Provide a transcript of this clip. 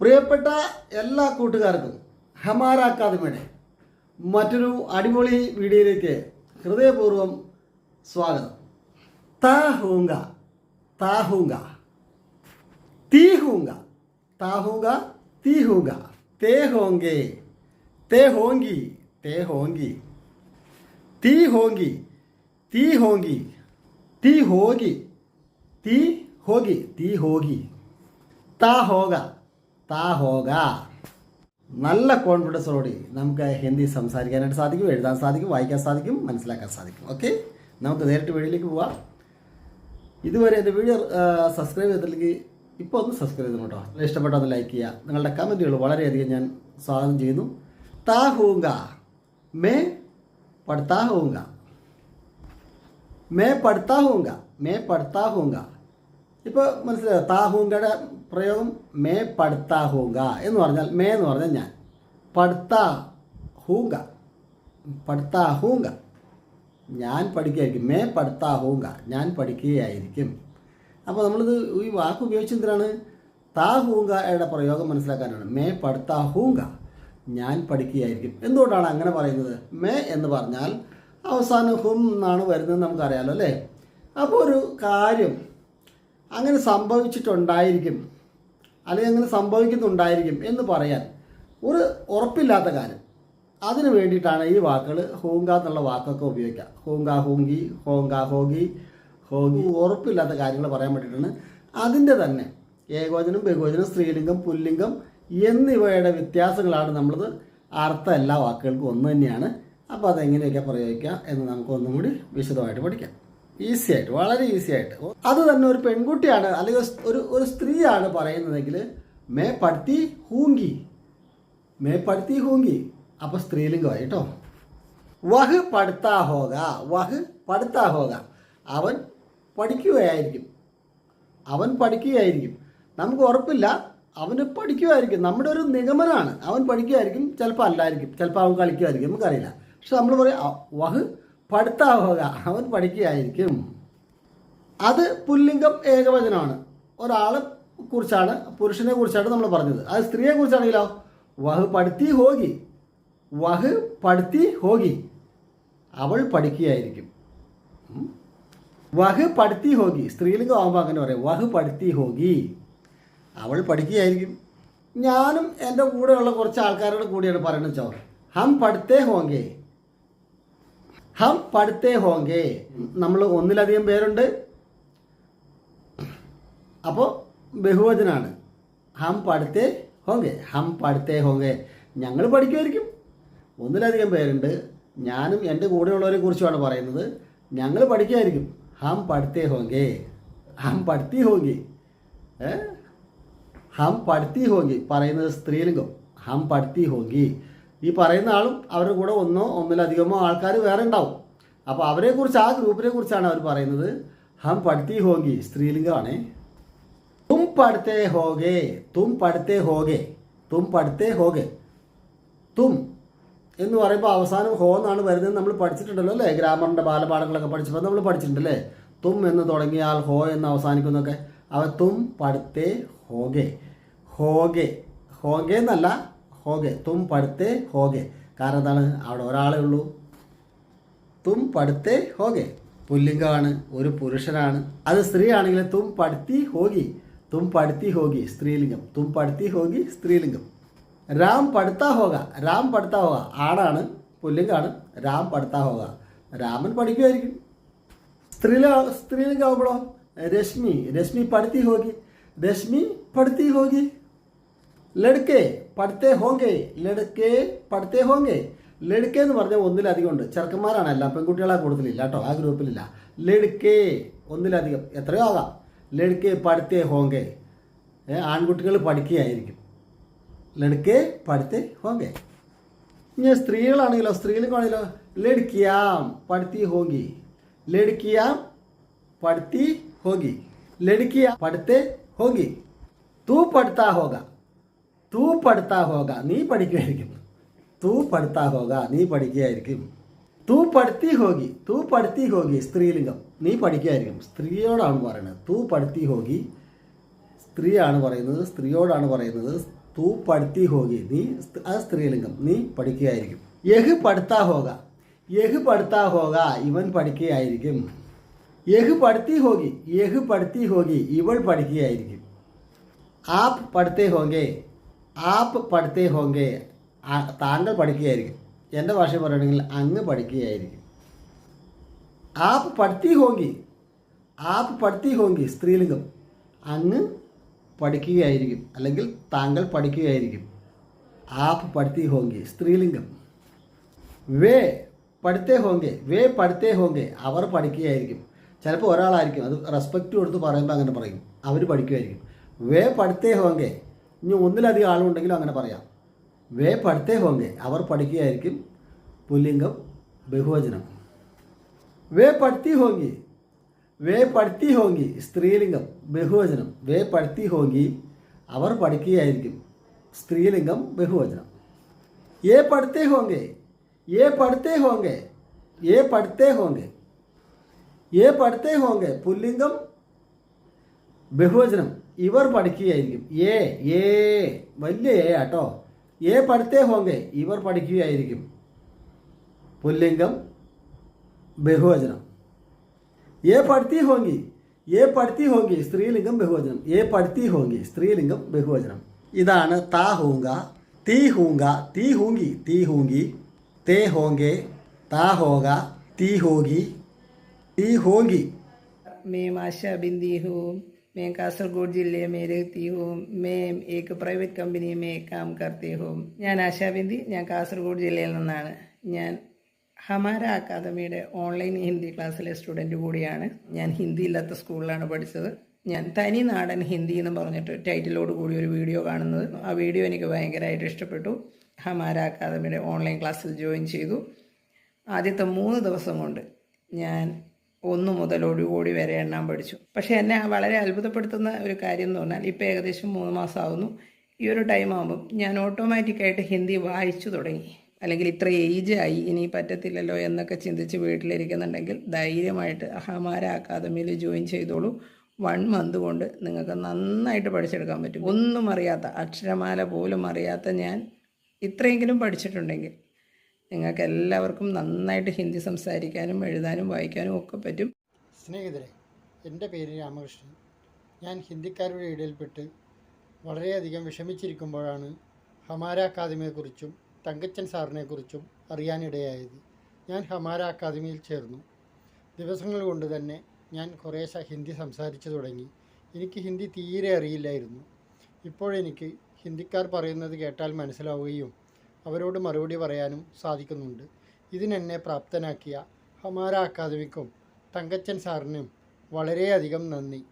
പ്രിയപ്പെട്ട എല്ലാ കൂട്ടുകാർക്കും ഹമാര അക്കാദമിയുടെ മറ്റൊരു അടിപൊളി വീഡിയോയിലേക്ക് ഹൃദയപൂർവം സ്വാഗതം. താഹൂങ്ക താഹൂങ്ക തീഹൂങ്ക താഹൂങ്ക തീഹൂങ്ക താ ഹൂങ്ക തീ ഹൂങ്ക തേ ഹോങ്കേ തേ ഹോങ്കി തേ ഹോങ്കി തീ ഹോഗി തീ ഹോഗി തീ ഹോഗി താ ഹോഗ താ ഹോഗ. നല്ല കോൺഫിഡൻസോടെ നമുക്ക് ഹിന്ദി സംസാരിക്കാനായിട്ട് സാധിക്കും എഴുതാൻ സാധിക്കും വായിക്കാൻ സാധിക്കും മനസ്സിലാക്കാൻ സാധിക്കും. ഓക്കെ നമുക്ക് നേരിട്ട് വീഡിയോയിലേക്ക് പോവാം. ഇതുവരെ എന്റെ വീഡിയോ സബ്സ്ക്രൈബ് ചെയ്തില്ലെങ്കിൽ ഇപ്പോൾ ഒന്ന് സബ്സ്ക്രൈബ് ചെയ്തു കേട്ടോ. ഇഷ്ടപ്പെട്ടാൽ ഒന്ന് ലൈക്ക് ചെയ്യുക. നിങ്ങളുടെ കമന്റുകൾ വളരെയധികം ഞാൻ സ്വാഗതം ചെയ്യുന്നു. താ ഹൂങ്ക മേ പഠിത്താ ഹൂങ്ക മേ പഠിത്താ ഹൂങ്ക മേ പഠിത്താ ഹൂങ്ക ഇപ്പോൾ മനസ്സിലായോ? താഹൂങ്കയുടെ പ്രയോഗം മേ പടുത്താ ഹൂങ്ക എന്ന് പറഞ്ഞാൽ മേ എന്ന് പറഞ്ഞാൽ ഞാൻ. പടുത്താ ഹൂങ്ക. പടുത്താ ഹൂങ്ക. ഞാൻ പഠിക്കുകയായിരിക്കും. മേ പടുത്താ ഹൂങ്ക. ഞാൻ പഠിക്കുകയായിരിക്കും. അപ്പോൾ നമ്മളിത് ഈ വാക്ക് ഉപയോഗിച്ച് എന്തിനാണ്? താ ഹൂങ്കയുടെ പ്രയോഗം മനസ്സിലാക്കാനാണ്. മേ പടുത്താ ഹൂങ്ക. ഞാൻ പഠിക്കുകയായിരിക്കും. എന്തുകൊണ്ടാണ് അങ്ങനെ പറയുന്നത്? മേ എന്ന് പറഞ്ഞാൽ അവസാനം ഹും എന്നാണ് വരുന്നത് നമുക്കറിയാലോ അല്ലേ? അപ്പോൾ ഒരു കാര്യം അങ്ങനെ സംഭവിച്ചിട്ടുണ്ടായിരിക്കും. അല്ലെങ്കിൽ അങ്ങനെ സംഭവിക്കുന്നുണ്ടായിരിക്കും എന്ന് പറയാൻ ഒരു ഉറപ്പില്ലാത്ത കാര്യം. അതിന് വേണ്ടിയിട്ടാണ് ഈ വാക്കുകൾ ഹോങ്ക എന്നുള്ള വാക്കൊക്കെ ഉപയോഗിക്കുക. ഹോങ്ക ഹോങ്കി ഹോങ്ക ഹോഗി ഹോഗി. ഉറപ്പില്ലാത്ത കാര്യങ്ങൾ പറയാൻ വേണ്ടിയിട്ടാണ്. അതിന്റെ തന്നെ ഏകോചനം ബഹുവചനം സ്ത്രീലിംഗം പുല്ലിംഗം എന്നിവയുടെ വ്യത്യാസങ്ങളാണ് നമ്മളത് അർത്ഥം എല്ലാ വാക്കുകൾക്കും ഒന്ന് തന്നെയാണ്. അപ്പോൾ അതെങ്ങനെയൊക്കെ പ്രയോഗിക്കാം എന്ന് നമുക്ക് ഒന്നും കൂടി വിശദമായിട്ട് പഠിക്കാം. ഈസി ആയിട്ട് വളരെ ഈസി ആയിട്ട്. അത് തന്നെ ഒരു പെൺകുട്ടിയാണ് അല്ലെങ്കിൽ ഒരു ഒരു സ്ത്രീയാണ് പറയുന്നതെങ്കിൽ മേ പഠിത്തി ഹൂങ്കി മേ പഠിത്തി ഹൂങ്കി. അപ്പോൾ സ്ത്രീലിംഗമായി കേട്ടോ. വഹ് പഠിത്താ ഹോക വഹ് പഠിത്താ ഹോക. അവൻ പഠിക്കുകയായിരിക്കും. അവൻ പഠിക്കുകയായിരിക്കും. നമുക്ക് ഉറപ്പില്ല അവന് പഠിക്കുമായിരിക്കും. നമ്മുടെ ഒരു നിഗമനമാണ്. അവൻ പഠിക്കുമായിരിക്കും ചിലപ്പോൾ അല്ലായിരിക്കും ചിലപ്പോൾ അവൻ കളിക്കുമായിരിക്കും നമുക്കറിയില്ല. പക്ഷെ നമ്മൾ പറയും "അ- വഹ് പഠിത്താ ഹോക അവൻ പഠിക്കുകയായിരിക്കും. അത് പുല്ലിംഗം ഏകവചനമാണ്. ഒരാളെ കുറിച്ചാണ് പുരുഷനെ കുറിച്ചാണ് നമ്മൾ പറഞ്ഞത്. അത് സ്ത്രീയെ കുറിച്ചാണെങ്കിലോ? വഹ് പഠിത്തി ഹോഗി വഹ് പഠിത്തി ഹോഗി അവൾ പഠിക്കുകയായിരിക്കും. വഹ് പഠിത്തി ഹോഗി സ്ത്രീലിംഗം ആകുമ്പോൾ അങ്ങനെ പറയും. വഹ് പഠിത്തി ഹോഗി അവൾ പഠിക്കുകയായിരിക്കും. ഞാനും എന്റെ കൂടെയുള്ള കുറച്ച് ആൾക്കാരോട് കൂടിയാണ് പറയുന്നത് ചോ. ഹം പഠിത്തേ ഹോങ്കേ. ഹം പഠിത്തേ ഹോങ്കേ. നമ്മൾ ഒന്നിലധികം പേരുണ്ട്. അപ്പോൾ ബഹുവചനാണ്. ഹം പഠിത്തേ ഹോങ്കെ. ഹം പഠിത്തേ ഹോങ്കെ. ഞങ്ങൾ പഠിക്കുമായിരിക്കും ഒന്നിലധികം പേരുണ്ട്. ഞാനും എന്റെ കൂടെയുള്ളവരെ കുറിച്ചുമാണ് പറയുന്നത്. ഞങ്ങൾ പഠിക്കുമായിരിക്കും ഹം പഠിത്തേ ഹോങ്കെ. ഹം പഠിത്തി ഹോങ്കി. ഹം പഠിത്തി ഹോങ്കി. പറയുന്നത് സ്ത്രീലിംഗം. ഹം പഠിത്തി ഹോങ്കി. ഈ പറയുന്ന ആളും അവരുടെ കൂടെ ഒന്നോ ഒന്നിലധികമോ ആൾക്കാർ വേറെ ഉണ്ടാവും. അപ്പോൾ അവരെക്കുറിച്ച് ആ ഗ്രൂപ്പിനെ കുറിച്ചാണ് അവർ പറയുന്നത്. ഹം പഠിത്തി ഹോങ്കി സ്ത്രീലിംഗമാണ് തും പഠിത്തേ ഹോഗേ തും പഠിത്തേ ഹോഗേ തും പഠിത്തേ ഹോഗേ തും എന്ന് പറയുമ്പോൾ അവസാനം ഹോ എന്നാണ് വരുന്നത്. നമ്മൾ പഠിച്ചിട്ടുണ്ടല്ലോ അല്ലേ? ഗ്രാമറിന്റെ ബാലപാഠങ്ങളൊക്കെ പഠിച്ചപ്പോൾ നമ്മൾ പഠിച്ചിട്ടുണ്ടല്ലേ? തും എന്ന് തുടങ്ങിയാൽ ഹോ എന്ന് അവസാനിക്കുന്നൊക്കെ അവ തും പഠിത്തേ ഹോഗേ ഹോഗേ ഹോഗേ എന്നല്ല ഹോഗേ തും പഠിത്തേ ഹോഗെ. കാരണം എന്താണ്? അവിടെ ഒരാളേ ഉള്ളൂ. തും പഠിത്തേ ഹോഗെ. പുല്ലിംഗമാണ് ഒരു പുരുഷനാണ്. അത് സ്ത്രീ ആണെങ്കിൽ തും പഠിത്തി ഹോഗി. തും പഠിത്തി ഹോഗി സ്ത്രീലിംഗം. തും പഠിത്തി ഹോഗി സ്ത്രീലിംഗം. രാം പഠിത്താ ഹോക രാം പഠിത്താ ഹോക ആണാണ് പുല്ലിംഗമാണ് രാം പഠിത്താ ഹോക രാമൻ പഠിക്കുമായിരിക്കും. സ്ത്രീല സ്ത്രീലിംഗം ആവുമ്പോഴോ രശ്മി. രശ്മി പഠിത്തി ഹോഗി. രശ്മി പഠിത്തി ഹോഗി. ലടുക്കെ പഠിത്തേ ഹോങ്കെ ലടുക്കെ പഠിത്തേ ഹോങ്കെ. ലടുക്കെ എന്ന് പറഞ്ഞാൽ ഒന്നിലധികം ഉണ്ട്. ചെറുക്കന്മാരാണ് എല്ലാം പെൺകുട്ടികളെ കൂടുതലില്ല കേട്ടോ ആ ഗ്രൂപ്പിലില്ല. ലടുക്കെ ഒന്നിലധികം എത്രയോ ആകാം. ലടുക്കെ പഠിത്തേ ഹോങ്കെ. ആൺകുട്ടികൾ പഠിക്കുകയായിരിക്കും. ലടുക്കെ പഠിത്തേ ഹോങ്കെ. ഇനി സ്ത്രീകളാണെങ്കിലോ സ്ത്രീകൾക്കാണെങ്കിലോ ലടുക്കിയാം പഠിത്തി ഹോങ്കി. ലടുക്കിയാം പഠിത്തി ഹോങ്കി. ലടുക്കിയ പഠിത്തേ ഹോങ്കി. തൂ പഠിത്താ ഹോഗ തൂ പടുത്താ ഹോക നീ പഠിക്കുമായിരിക്കും. തൂ പടുത്താ ഹോക നീ പഠിക്കുകയായിരിക്കും തൂ പടുത്തി ഹോകി തൂ പടുത്തി ഹോകി സ്ത്രീലിംഗം നീ പഠിക്കുകയായിരിക്കും സ്ത്രീയോടാണ് പറയുന്നത് തൂ ഹോകി ഹോഗി സ്ത്രീയാണ് പറയുന്നത് സ്ത്രീയോടാണ് പറയുന്നത് തൂ പടുത്തി ഹോകി നീ അത് സ്ത്രീലിംഗം നീ പഠിക്കുകയായിരിക്കും യഹ് പടുത്താ ഹോക യഹ് പടുത്താ ഹോക ഇവൻ പഠിക്കുകയായിരിക്കും യഹ് പടുത്തി ഹോകി യഹ് പടുത്തി ഹോകി ഇവൾ പഠിക്കുകയായിരിക്കും ആപ്പ് പഠിത്തേ ഹോങ്കെ ആപ്പ് പഠിത്തേ ഹോങ്കെ താങ്കൾ പഠിക്കുകയായിരിക്കും. എന്റെ ഭാഷ പറയുകയാണെങ്കിൽ അങ്ങ് പഠിക്കുകയായിരിക്കും. ആപ്പ് പഠിത്തി ഹോങ്കി ആപ്പ് പഠിത്തി ഹോങ്കി സ്ത്രീലിംഗം. അങ്ങ് പഠിക്കുകയായിരിക്കും. അല്ലെങ്കിൽ താങ്കൾ പഠിക്കുകയായിരിക്കും. ആപ്പ് പഠിത്തി ഹോങ്കി സ്ത്രീലിംഗം. വേ പഠിത്തേ ഹോങ്കെ വേ പഠിത്തേ ഹോങ്കെ അവർ പഠിക്കുകയായിരിക്കും. ചിലപ്പോൾ ഒരാളായിരിക്കും. അത് റെസ്പെക്റ്റ് കൊടുത്ത് പറയുമ്പോൾ അങ്ങനെ പറയും. അവർ പഠിക്കുമായിരിക്കും വേ പഠിത്തേ ഹോങ്കെ ഇനി ഒന്നിലധികം ആളുണ്ടെങ്കിലും അങ്ങനെ പറയാം. വേ പഠിത്തേ ഹോങ്കെ. അവർ പഠിക്കുകയായിരിക്കും. പുല്ലിംഗം ബഹുവചനം. വേ പഠിത്തി ഹോങ്കി. വേ പഠിത്തി ഹോങ്കി. സ്ത്രീലിംഗം ബഹുവചനം. വേ പഠിത്തി ഹോങ്കി. അവർ പഠിക്കുകയായിരിക്കും. സ്ത്രീലിംഗം ബഹുവചനം. ഏ പഠിത്തേ ഹോങ്കെ. ഏ പഠിത്തേ ഹോങ്കെ. ഏ പഠിത്തേ ഹോങ്കെ. ഏ പഠിത്തേ ഹോങ്കെ. പുല്ലിംഗം ബഹുവചനം. ഇവർ പഠിക്കുകയായിരിക്കും. ഏ ഏ വലിയ ഏ ആട്ടോ. ഏ പഠിത്തേ ഹോങ്കെ ഇവർ പഠിക്കുകയായിരിക്കും. പുല്ലിംഗം ബഹുവചനം. ഏ പഠിത്തി ഹോങ്കി ഏ പഠിത്തി ഹോങ്കി സ്ത്രീലിംഗം ബഹുവചനം. ഏ പഠിത്തി ഹോങ്കി സ്ത്രീലിംഗം ബഹുവചനം. ഇതാണ് താ ഹൂങ്ക തീ ഹൂങ്ക തീ ഹൂങ്കി തീ ഹൂങ്കി തേ ഹോങ്കെ താ ഹോക തീ ഹോങ്കി തീ ഹോങ്കി. മേ മാഷ ബിന്ദി ഹൂം. मैं कासरगोड जिले में रहती हूँ मैं एक പ്രൈവറ്റ് കമ്പനി में काम करती हूँ ഞാൻ ആശാ ബിന്ദി ഞാൻ കാസർഗോഡ് ജില്ലയിൽ നിന്നാണ് ഞാൻ ഹമാര അക്കാദമിയുടെ ഓൺലൈൻ ഹിന്ദി ക്ലാസ്സിലെ സ്റ്റുഡൻറ്റ് കൂടിയാണ് ഞാൻ ഹിന്ദി ഇല്ലാത്ത സ്കൂളിലാണ് പഠിച്ചത് ഞാൻ തനി നാടൻ ഹിന്ദി എന്ന് പറഞ്ഞിട്ട് ടൈറ്റിലോട് കൂടി ഒരു വീഡിയോ കാണുന്നത് ആ വീഡിയോ എനിക്ക് ഭയങ്കരമായിട്ട് ഇഷ്ടപ്പെട്ടു ഹമാര അക്കാദമിയുടെ ഓൺലൈൻ ക്ലാസ്സിൽ ജോയിൻ ചെയ്തു ആദ്യത്തെ മൂന്ന് ദിവസം കൊണ്ട് ഞാൻ ഒന്ന് മുതൽ ഒരു കോടി വരെ എണ്ണാൻ പഠിച്ചു. പക്ഷേ എന്നെ വളരെ അത്ഭുതപ്പെടുത്തുന്ന ഒരു കാര്യം എന്ന് പറഞ്ഞാൽ ഇപ്പോൾ ഏകദേശം മൂന്ന് മാസമാവുന്നു. ഈ ഒരു ടൈം ആകുമ്പം ഞാൻ ഓട്ടോമാറ്റിക്കായിട്ട് ഹിന്ദി വായിച്ചു തുടങ്ങി. അല്ലെങ്കിൽ ഇത്ര ഏജ് ആയി ഇനി പറ്റത്തില്ലല്ലോ എന്നൊക്കെ ചിന്തിച്ച് വീട്ടിലിരിക്കുന്നുണ്ടെങ്കിൽ ധൈര്യമായിട്ട് അഹമാര അക്കാദമിയിൽ ജോയിൻ ചെയ്തോളൂ. വൺ മന്ത് കൊണ്ട് നിങ്ങൾക്ക് നന്നായിട്ട് പഠിച്ചെടുക്കാൻ പറ്റും. ഒന്നും അറിയാത്ത അക്ഷരമാല പോലും അറിയാത്ത ഞാൻ ഇത്രയെങ്കിലും പഠിച്ചിട്ടുണ്ടെങ്കിൽ നിങ്ങൾക്ക് എല്ലാവർക്കും നന്നായിട്ട് ഹിന്ദി സംസാരിക്കാനും എഴുതാനും വായിക്കാനും ഒക്കെ പറ്റും. സ്നേഹിതരെ എന്റെ പേര് രാമകൃഷ്ണൻ. ഞാൻ ഹിന്ദിക്കാരുടെ ഇടയിൽപ്പെട്ട് വളരെയധികം വിഷമിച്ചിരിക്കുമ്പോഴാണ് ഹമാര അക്കാദമിയെക്കുറിച്ചും തങ്കച്ചൻ സാറിനെക്കുറിച്ചും അറിയാനിടയായത്. ഞാൻ ഹമാര അക്കാദമിയിൽ ചേർന്നു. ദിവസങ്ങൾ കൊണ്ട് തന്നെ ഞാൻ കുറേശ്ശെ ഹിന്ദി സംസാരിച്ചു തുടങ്ങി. എനിക്ക് ഹിന്ദി തീരെ അറിയില്ലായിരുന്നു. ഇപ്പോഴെനിക്ക് ഹിന്ദിക്കാർ പറയുന്നത് കേട്ടാൽ മനസ്സിലാവുകയും അവരോട് മറുപടി പറയാനും സാധിക്കുന്നുണ്ട്. ഇതിനെന്നെ പ്രാപ്തനാക്കിയ ഹമാര അക്കാദമിക്കും തങ്കച്ചൻ സാറിനും വളരെയധികം നന്ദി.